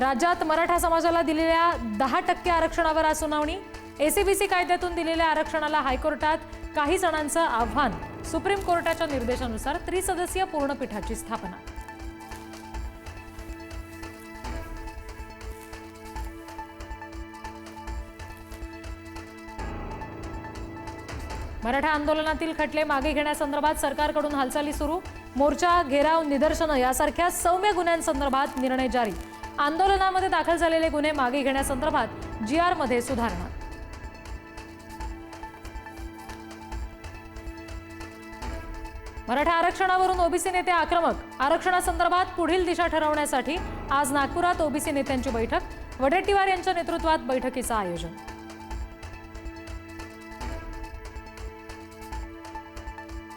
राज्यात मराठा समाजाला दिलेल्या दहा टक्के आरक्षणावर आज सुनावणी. एसीबीसी कायद्यातून दिलेल्या आरक्षणाला हायकोर्टात काही जणांचं आव्हान. सुप्रीम कोर्टाच्या निर्देशानुसार त्रिसदस्यीय पूर्णपीठाची स्थापना. मराठा आंदोलनातील खटले मागे घेण्यासंदर्भात सरकारकडून हालचाली सुरू. मोर्चा घेराव निदर्शनं यासारख्या सौम्य गुन्ह्यांसंदर्भात निर्णय जारी. आंदोलनामध्ये दाखल झालेले गुन्हे मागे घेण्यासंदर्भात जी मध्ये सुधारणा. मराठा आरक्षणावरून ओबीसी नेते आक्रमक. आरक्षणासंदर्भात पुढील दिशा ठरवण्यासाठी आज नागपुरात ओबीसी नेत्यांची बैठक. वडेट्टीवार यांच्या नेतृत्वात बैठकीचं आयोजन.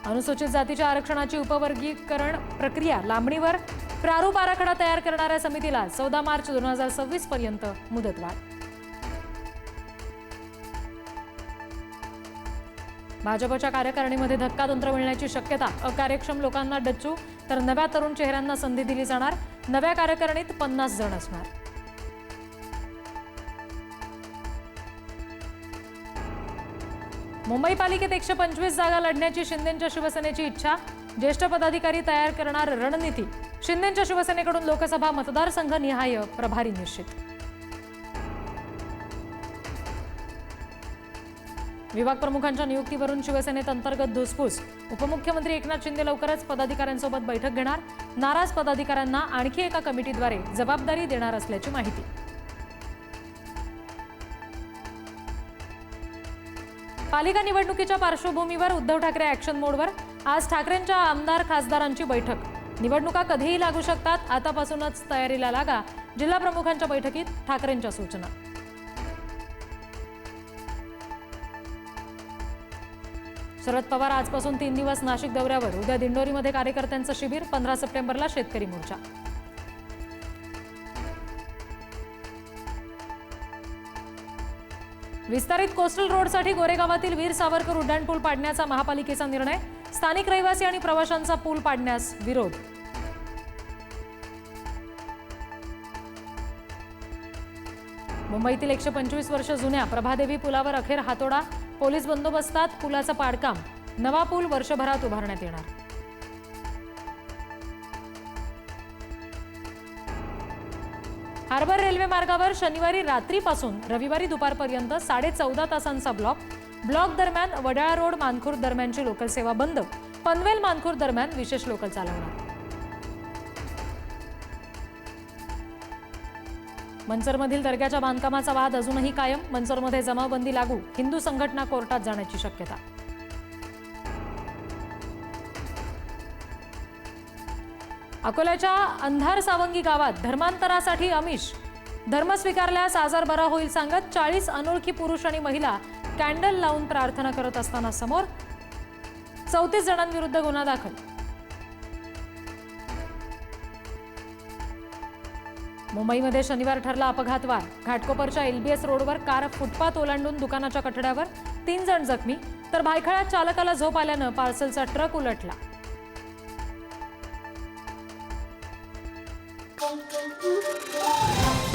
अनुसूचित जातीच्या आरक्षणाची उपवर्गीकरण प्रक्रिया लांबणीवर प्रारूप आराखडा तयार करणाऱ्या समितीला चौदा मार्च दोन हजार सव्वीस पर्यंत मुदतवाढ. भाजपच्या कार्यकारिणीमध्ये धक्कातंत्र मिळण्याची शक्यता अकार्यक्षम लोकांना डच्चू तर नव्या तरुण चेहऱ्यांना संधी दिली जाणार नव्या कार्यकारिणीत पन्नास जण असणार. मुंबई पालिकेत एकशे पंचवीस जागा लढण्याची शिंदेच्या शिवसेनेची इच्छा. ज्येष्ठ पदाधिकारी तयार करणार रणनीती. शिंदेच्या शिवसेनेकडून लोकसभा मतदारसंघ निहाय प्रभारी निश्चित. विभाग प्रमुखांच्या नियुक्तीवरून शिवसेनेत अंतर्गत धुसफूस. उपमुख्यमंत्री एकनाथ शिंदे लवकरच पदाधिकाऱ्यांसोबत बैठक घेणार. नाराज पदाधिकाऱ्यांना आणखी एका कमिटीद्वारे जबाबदारी देणार असल्याची माहिती. पालिका निवडणुकीच्या पार्श्वभूमीवर उद्धव ठाकरे ऍक्शन मोडवर आज ठाकरेंच्या आमदार खासदारांची बैठक. निवडणुका कधीही लागू शकतात आतापासूनच तयारीला लागा. जिल्हा प्रमुखांच्या बैठकीत ठाकरेंच्या सूचना. शरद पवार आजपासून तीन दिवस नाशिक दौऱ्यावर. उद्या दिंडोरीमध्ये कार्यकर्त्यांचं शिबिर पंधरा सप्टेंबरला शेतकरी मोर्चा. विस्तारित कोस्टल रोडसाठी गोरेगावातील वीर सावरकर उड्डाणपूल पाडण्याचा महापालिकेचा निर्णय स्थानिक रहिवासी आणि प्रवाशांचा पूल पाडण्यास विरोध. मुंबईतील एकशे पंचवीस वर्ष जुन्या प्रभादेवी पुलावर अखेर हातोडा पोलीस बंदोबस्तात पुलाचं पाडकाम नवा पूल वर्षभरात उभारण्यात येणार. हार्बर रेल्वे मार्गावर शनिवारी रात्रीपासून रविवारी दुपारपर्यंत साडे चौदा तासांचा ब्लॉक. ब्लॉक दरम्यान वडाळा रोड मानखुर्द दरम्यानची लोकल सेवा बंद. पनवेल मानखुर्द दरम्यान विशेष लोकल चालवणार. मनसरमधील दर्ग्याच्या बांधकामाचा वाद अजूनही कायम. मनसरमध्ये जमावबंदी लागू. हिंदू संघटना कोर्टात जाण्याची शक्यता. अकोल्याच्या अंधार सावंगी गावात धर्मांतरासाठी अमिष. धर्म स्वीकारल्यास आजार बरा होईल सांगत चाळीस अनोळखी पुरुष आणि महिला कॅन्डल लावून प्रार्थना करत असताना समोर चौतीस जणांविरुद्ध गुन्हा दाखल. मुंबईमध्ये शनिवार ठरला अपघातवार घाटकोपरच्या एलबीएस रोडवर कार फुटपाथ ओलांडून दुकानाच्या कठड्यावर तीन जण जखमी तर भायखळ्यात चालकाला झोप आल्यानं पार्सलचा ट्रक उलटला. pum, pum, pum.